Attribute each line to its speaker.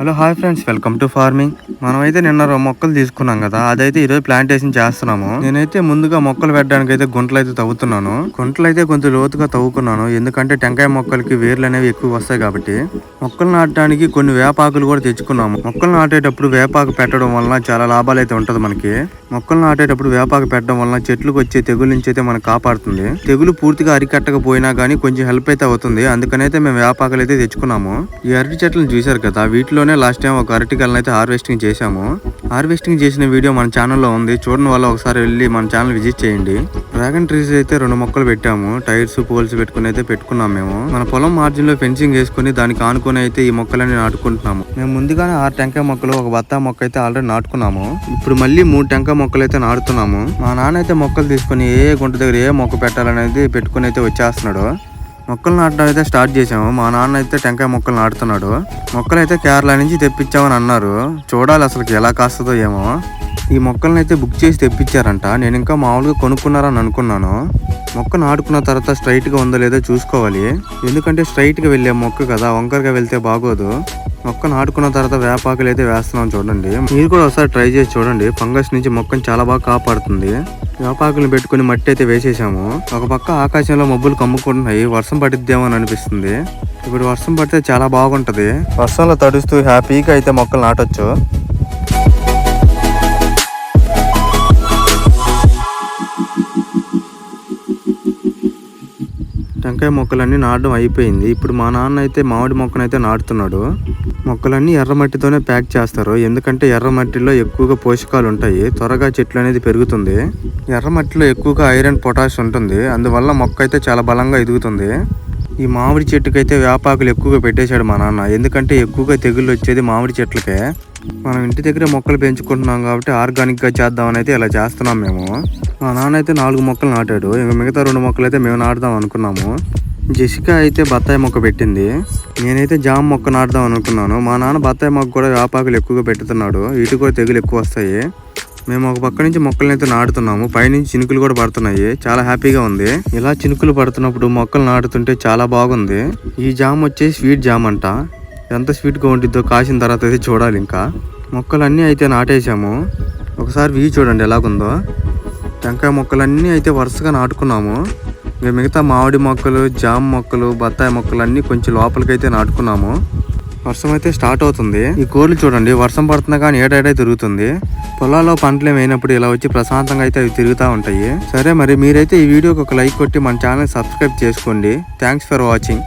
Speaker 1: Hello hi friends. Welcome to farming. మనమైతే నిన్న మొక్కలు తీసుకున్నాం కదా. అదైతే ఈరోజు ప్లాంటేషన్ చేస్తున్నాము. నేనైతే ముందుగా మొక్కలు పెట్టడానికి అయితే గుంటలు అయితే తవ్వుతున్నాను. గుంటలు అయితే కొంచెం లోతుగా తవ్వుకున్నాను. ఎందుకంటే టెంకాయ మొక్కలకి వేర్లు అనేవి ఎక్కువ వస్తాయి కాబట్టి. మొక్కలు నాటడానికి కొన్ని వేపాకులు కూడా తెచ్చుకున్నాము. మొక్కలు నాటేటప్పుడు వేపాకు పెట్టడం వలన చాలా లాభాలు అయితే ఉంటది మనకి. మొక్కలను నాటేటప్పుడు వేపాకు పెట్టడం వలన చెట్లకు వచ్చే తెగులు నుంచి అయితే మనకు కాపాడుతుంది. తెగులు పూర్తిగా అరికట్టకపోయినా కానీ కొంచెం హెల్ప్ అయితే అవుతుంది. అందుకనైతే మేము వేపాకులు అయితే తెచ్చుకున్నాము. ఈ అరటి చెట్లను చూశారు కదా వీటిలోనే లాస్ట్ టైం ఒక అరటికల్ని అయితే హార్వెస్టింగ్ చేశాము. హార్వెస్టింగ్ చేసిన వీడియో మన ఛానల్లో ఉంది. చూడని వల్ల ఒకసారి వెళ్ళి మన ఛానల్ విజిట్ చేయండి. డ్రాగన్ ట్రీస్ అయితే రెండు మొక్కలు పెట్టాము. టైర్స్ పోల్స్ పెట్టుకుని అయితే పెట్టుకున్నాం మేము. మన పొలం మార్జిన్లో ఫెన్సింగ్ వేసుకుని దానికి ఆనుకుని అయితే ఈ మొక్కలని నాటుకుంటున్నాము. మేము ముందుగానే ఆరు టెంకాయ మొక్కలు ఒక బత్తా మొక్క అయితే ఆల్రెడీ నాటుకున్నాము. ఇప్పుడు మళ్ళీ మూడు టెంకాయ మొక్కలు అయితే నాటుతున్నాము. మా నాన్న అయితే మొక్కలు తీసుకుని ఏ ఏ గుంట దగ్గర ఏ మొక్క పెట్టాలనేది పెట్టుకుని అయితే వచ్చేస్తున్నాడు. మొక్కలు నాటడం అయితే స్టార్ట్ చేసాము మా నాన్న అయితే టెంకాయ మొక్కలు నాటుతున్నాడు. మొక్కలు అయితే కేరళ నుంచి తెప్పించామని అన్నారు. చూడాలి అసలు ఎలా కాస్తుందో ఏమో. ఈ మొక్కలను అయితే బుక్ చేసి తెప్పించారంట. నేను ఇంకా మామూలుగా కొనుక్కున్నారని అనుకున్నాను. మొక్క నాటుకున్న తర్వాత స్ట్రైట్గా ఉందో లేదో చూసుకోవాలి. ఎందుకంటే స్ట్రైట్గా వెళ్ళే మొక్క కదా వంకరగా వెళ్తే బాగోదు. మొక్క నాటుకున్న తర్వాత వేపాకులు అయితే వేస్తున్నాం చూడండి. మీరు కూడా ఒకసారి ట్రై చేసి చూడండి. ఫంగస్ నుంచి మొక్కను చాలా బాగా కాపాడుతుంది. వేపాకులు పెట్టుకుని మట్టి అయితే వేసేసాము. ఒక పక్క ఆకాశంలో మబ్బులు కమ్ముకుంటున్నాయి. వర్షం పడిద్దేమో అని అనిపిస్తుంది. ఇప్పుడు వర్షం పడితే చాలా బాగుంటది. వర్షంలో తడుస్తూ హ్యాపీగా అయితే మొక్కలు నాటొచ్చు. టెంకాయ మొక్కలన్నీ నాటడం అయిపోయింది. ఇప్పుడు మా నాన్న అయితే మామిడి మొక్కనైతే నాటుతున్నాడు. మొక్కలన్నీ ఎర్రమట్టితోనే ప్యాక్ చేస్తారు. ఎందుకంటే ఎర్రమట్టిలో ఎక్కువగా పోషకాలు ఉంటాయి. త్వరగా చెట్లు అనేది పెరుగుతుంది. ఎర్రమట్టిలో ఎక్కువగా ఐరన్ పొటాష్ ఉంటుంది. అందువల్ల మొక్క అయితే చాలా బలంగా ఎదుగుతుంది. ఈ మామిడి చెట్టుకైతే వేపాకులు ఎక్కువగా పెట్టేశాడు మా నాన్న. ఎందుకంటే ఎక్కువగా తెగుళ్ళు వచ్చేది మామిడి చెట్లకే. మనం ఇంటి దగ్గర మొక్కలు పెంచుకుంటున్నాం కాబట్టి ఆర్గానిక్గా చేద్దామని అయితే ఇలా చేస్తున్నాం మేము. మా నాన్న అయితే నాలుగు మొక్కలు నాటాడు. ఇంకా మిగతా రెండు మొక్కలు అయితే మేము నాటుదాం అనుకున్నాము. జెసికా అయితే బత్తాయి మొక్క పెట్టింది. నేనైతే జామ మొక్క నాటుదాం అనుకున్నాను. మా నాన్న బత్తాయి మొక్క కూడా వేపాకులు ఎక్కువగా పెట్టుతున్నాడు ఇటు కూడా తెగులు ఎక్కువ వస్తాయి. మేము ఒక పక్క నుంచి మొక్కలను అయితే నాటుతున్నాము. పైనుంచి చినుకులు కూడా పడుతున్నాయి. చాలా హ్యాపీగా ఉంది. ఇలా చినుకులు పడుతున్నప్పుడు మొక్కలు నాటుతుంటే చాలా బాగుంది. ఈ జామ్ వచ్చేసి స్వీట్ జామ్ అంట. ఎంత స్వీట్గా ఉంటుందో కాసిన తర్వాత అయితే చూడాలి ఇంకా. మొక్కలన్నీ అయితే నాటేసాము ఒకసారి వ్యూ చూడండి ఎలాగుందో. టెంకాయ మొక్కలన్నీ అయితే వరుసగా నాటుకున్నాము. ఇంకా మిగతా మామిడి మొక్కలు జామ మొక్కలు బత్తాయి మొక్కలు అన్నీ కొంచెం లోపలికైతే నాటుకున్నాము. వర్షం అయితే స్టార్ట్ అవుతుంది. ఈ కోర్లు చూడండి వర్షం పడుతున్నా కానీ ఏడాడే తిరుగుతుంది. పొలాల్లో పంటలు ఏమైనప్పుడు ఇలా వచ్చి ప్రశాంతంగా అయితే అవి తిరుగుతూ ఉంటాయి. సరే మరి మీరైతే ఈ వీడియోకి ఒక లైక్ కొట్టి మన ఛానల్ సబ్స్క్రైబ్ చేసుకోండి. Thanks for watching.